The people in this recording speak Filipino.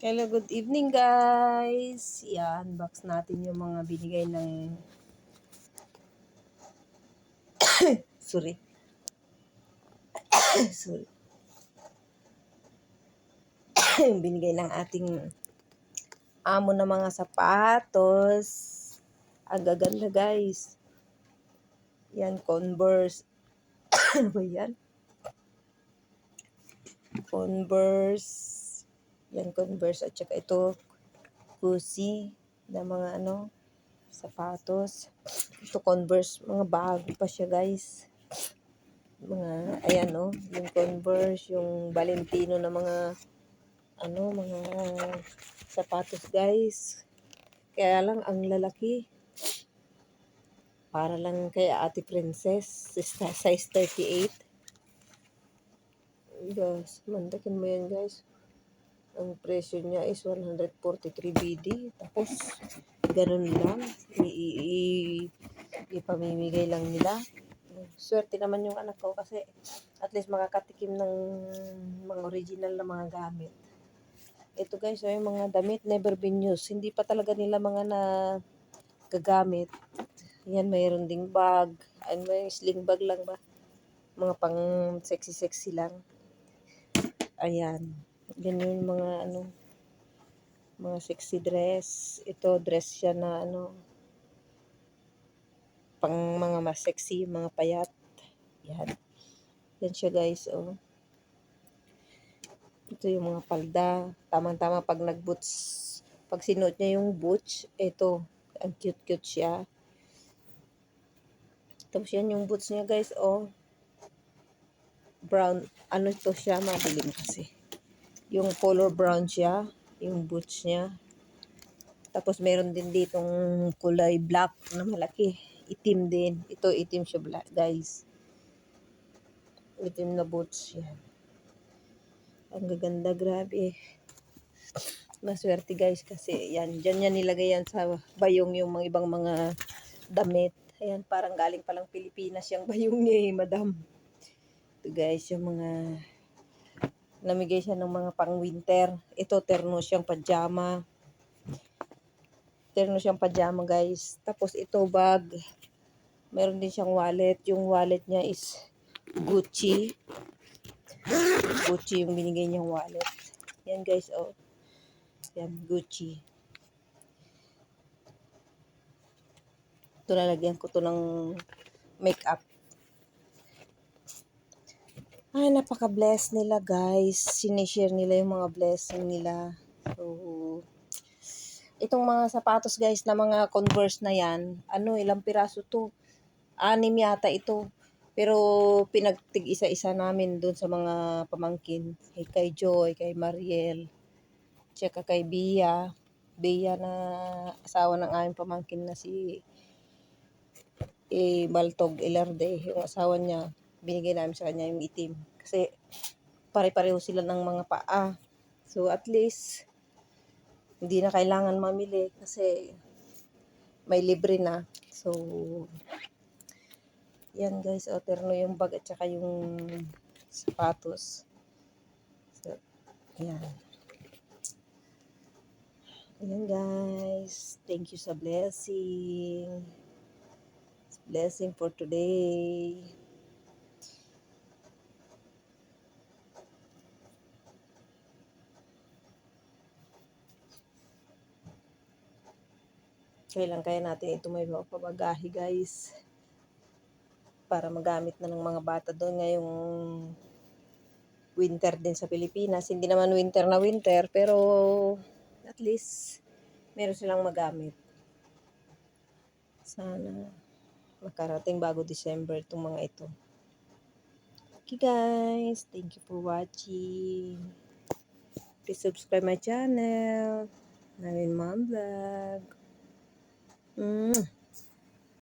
Hello, good evening guys. I-unbox natin yung mga binigay ng sorry. sorry. binigay ng ating amo na mga sapatos. Ang gaganda guys. Yan, Converse. ano ba yan? Converse. Yan, Converse. At saka ito, Gucci na mga ano, sapatos. Ito, Converse. Mga bago pa siya, guys. Mga, ayan, no. Yung Converse, yung Valentino na mga, ano, mga sapatos, guys. Kaya lang, ang lalaki. Para lang kay Ate Princess, size 38. Guys, mandakin mo yan, guys. Ang presyo niya is 143 BD. Tapos, ganun lang. I, i, i, ipamimigay lang nila. Swerte naman yung anak ko kasi at least makakatikim ng mga original na mga gamit. Ito guys, ay mga damit never been used. Hindi pa talaga nila mga na gagamit. Yan, mayroon ding bag. Ano may sling bag lang ba? Mga pang sexy-sexy lang. Ayan. Ganyan mga ano, mga sexy dress. Ito, dress siya na ano, pang mga mas sexy, mga payat. Yan. Yan siya guys, oh. Ito yung mga palda. Tamang-tama pag nag-boots. Pag sinuot niya yung boots, ito, ang cute-cute siya. Tapos yan yung boots niya guys, oh. Brown, ano ito siya, madilim kasi yung color brown siya, yung boots niya. Tapos meron din ditong kulay black na malaki. Itim din. Ito itim siya black, guys. Itim na boots yan. Ang gaganda, grabe. Maswerte guys kasi yan, dyan yan nilagay yan sa bayong yung mga ibang mga damit. Ayan, parang galing palang Pilipinas yung bayong niya eh, madam. Ito guys, yung mga namigay siya ng mga pang winter. Ito, terno siyang pajama. Terno siyang pajama, guys. Tapos ito, bag. Meron din siyang wallet. Yung wallet niya is Gucci. Gucci yung binigay niyang wallet. Yan, guys, oh. Yan, Gucci. Ito lalagyan ko to ng makeup. Ay, napaka-bless nila guys. Sinishare nila yung mga blessing nila. So, itong mga sapatos guys na mga Converse na yan, ano, ilang piraso to? Anim yata ito. Pero pinagtig isa-isa namin doon sa mga pamangkin. Kay, kay Joy, kay Mariel, tsaka kay Bia. Bia na asawa ng aming pamangkin na si eh, Baltog Ilarde, yung asawa niya binigay namin sa kanya yung itim. Kasi pare-pareho sila ng mga paa. So at least hindi na kailangan mamili kasi may libre na. So yan guys, o terno yung bag at saka yung sapatos. So, yan. Ayan guys. Thank you sa blessing. Blessing for today. Kailan kaya natin ito may pabagahi guys. Para magamit na ng mga bata doon ngayong winter din sa Pilipinas. Hindi naman winter na winter pero at least meron silang magamit. Sana makarating bago December itong mga ito. Okay guys, thank you for watching. Please subscribe my channel. Nalin Mom Vlog. 嗯。